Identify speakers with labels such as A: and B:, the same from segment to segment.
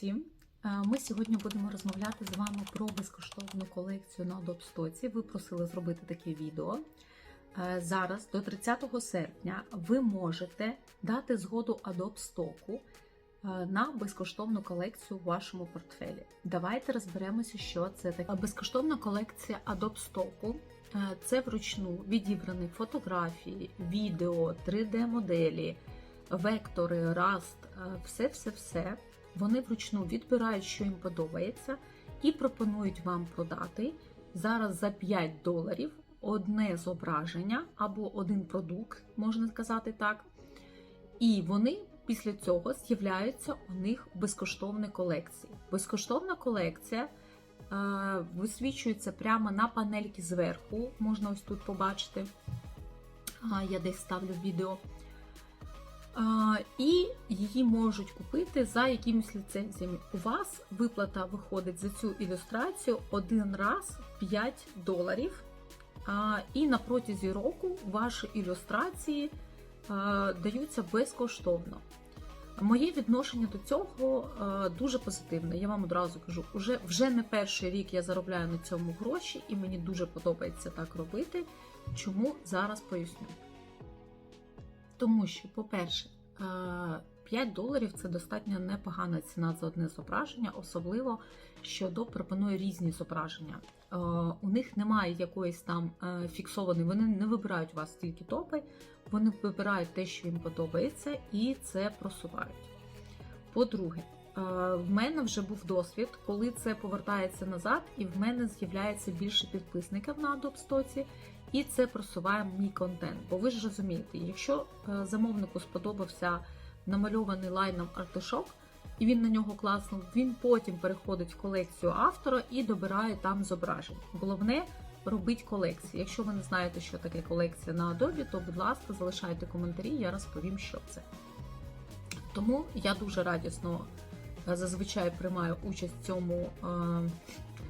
A: всім! Е, Ми сьогодні будемо розмовляти з вами про безкоштовну колекцію на Adobe Ви просили зробити таке відео. Е, Зараз, до 30 серпня, ви можете дати згоду Adobe е, на безкоштовну колекцію в вашому портфелі. Давайте розберемося, що це таке. Безкоштовна колекція е, – це вручну відібрані фотографії, відео, 3D-моделі, вектори, Rust, все-все-все. Вони вручну відбирають, що їм подобається, і пропонують вам продати зараз за 5 доларів одне зображення або один продукт, можна сказати так. І вони після цього з'являються у них в безкоштовній колекції. Безкоштовна колекція е, висвічується прямо на панельки зверху, можна ось тут побачити. Я десь ставлю відео. А, і її можуть купити за якимись ліцензіями. У вас виплата виходить за цю ілюстрацію один раз 5 доларів. І на протязі року ваші ілюстрації даються безкоштовно. Моє відношення до цього дуже позитивне. Я вам одразу кажу, вже, вже не перший рік я заробляю на цьому гроші, і мені дуже подобається так робити. Чому зараз поясню? Тому що, по-перше, 5 доларів це достатньо непогана ціна за одне зображення, особливо що Adobe пропонує різні зображення. У них немає якоїсь там фіксованої, вони не вибирають у вас тільки топи, вони вибирають те, що їм подобається, і це просувають. По-друге, в мене вже був досвід, коли це повертається назад, і в мене з'являється більше підписників на Adobe Stock, і це просуває мій контент. Бо ви ж розумієте, якщо замовнику сподобався намальований лайном артишок, і він на нього класно, він потім переходить в колекцію автора і добирає там зображень. Головне робити колекції. Якщо ви не знаєте, що таке колекція на Adobe, то, будь ласка, залишайте коментарі, я розповім, що це. Тому я дуже радісно зазвичай приймаю участь в цьому е,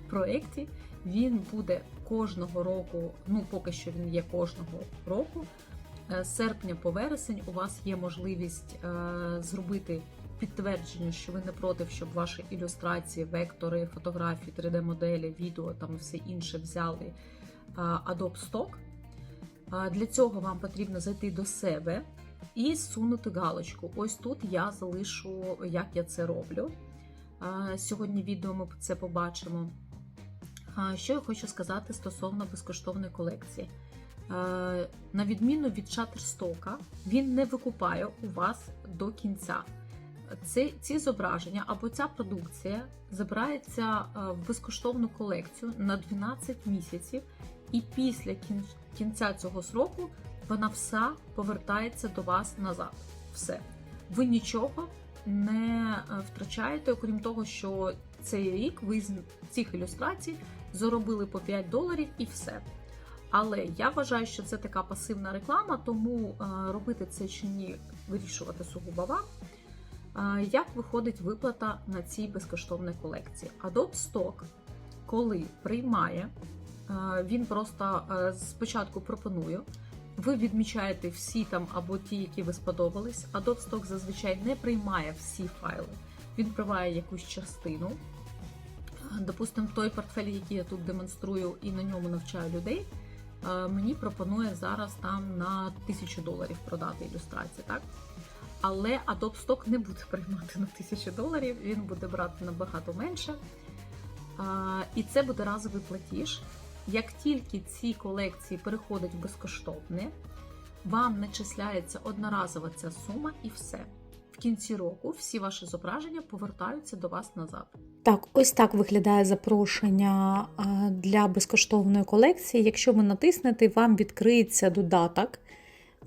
A: проєкті. Він буде кожного року, ну поки що він є кожного року. З серпня по вересень у вас є можливість е, зробити підтвердження, що ви не проти, щоб ваші ілюстрації, вектори, фотографії, 3D-моделі, відео там все інше взяли е, Adobe Stock. Е, для цього вам потрібно зайти до себе і сунути галочку. Ось тут я залишу, як я це роблю. Е, сьогодні відео ми це побачимо. Що я хочу сказати стосовно безкоштовної колекції. На відміну від Shutterstock, він не викупає у вас до кінця. Ці, ці зображення або ця продукція забирається в безкоштовну колекцію на 12 місяців, і після кінця цього сроку вона вся повертається до вас назад. Все. Ви нічого не втрачаєте, окрім того, що цей рік ви з цих ілюстрацій заробили по 5 доларів і все. Але я вважаю, що це така пасивна реклама, тому робити це чи ні, вирішувати сугубо вам. Як виходить виплата на цій безкоштовній колекції? Adobe Stock, коли приймає, він просто спочатку пропонує. Ви відмічаєте всі там або ті, які ви сподобались. Adobe Stock зазвичай не приймає всі файли, він приймає якусь частину. Допустимо, той портфель, який я тут демонструю і на ньому навчаю людей, мені пропонує зараз там на 1000 доларів продати ілюстрації. так? Але Adobe Stock не буде приймати на 1000 доларів, він буде брати набагато менше. І це буде разовий платіж. Як тільки ці колекції переходять в безкоштовне, вам начисляється одноразова ця сума і все. Кінці року всі ваші зображення повертаються до вас назад.
B: Так, ось так виглядає запрошення для безкоштовної колекції. Якщо ви натиснете, вам відкриється додаток,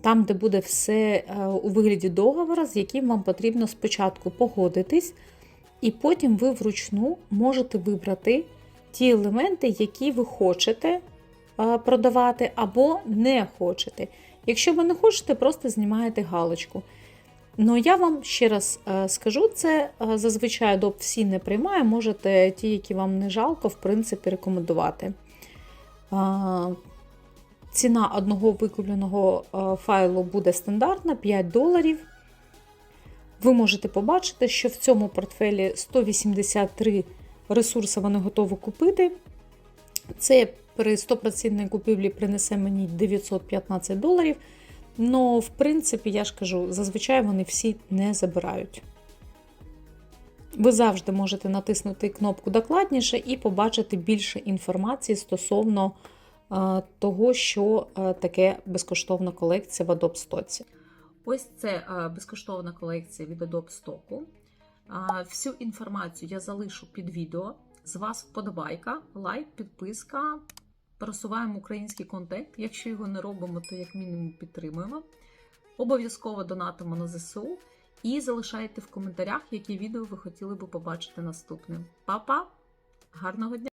B: там, де буде все у вигляді договору, з яким вам потрібно спочатку погодитись, і потім ви вручну можете вибрати ті елементи, які ви хочете продавати, або не хочете. Якщо ви не хочете, просто знімаєте галочку. Ну, я вам ще раз скажу, це зазвичай Adobe всі не приймає, можете ті, які вам не жалко, в принципі, рекомендувати. Ціна одного викупленого файлу буде стандартна 5 доларів. ви можете побачити, що в цьому портфелі 183 ресурси вони готові купити. Це при 100% купівлі принесе мені 915 доларів. Ну, в принципі, я ж кажу, зазвичай вони всі не забирають. Ви завжди можете натиснути кнопку докладніше і побачити більше інформації стосовно е, того, що е, таке безкоштовна колекція в Adobe Stock.
A: Ось це е, безкоштовна колекція від Adobe Stock. Всю інформацію я залишу під відео. З вас вподобайка, лайк, підписка. Просуваємо український контент. Якщо його не робимо, то як мінімум підтримуємо. Обов'язково донатимо на ЗСУ і залишайте в коментарях, які відео ви хотіли би побачити наступним. Па-па! Гарного дня!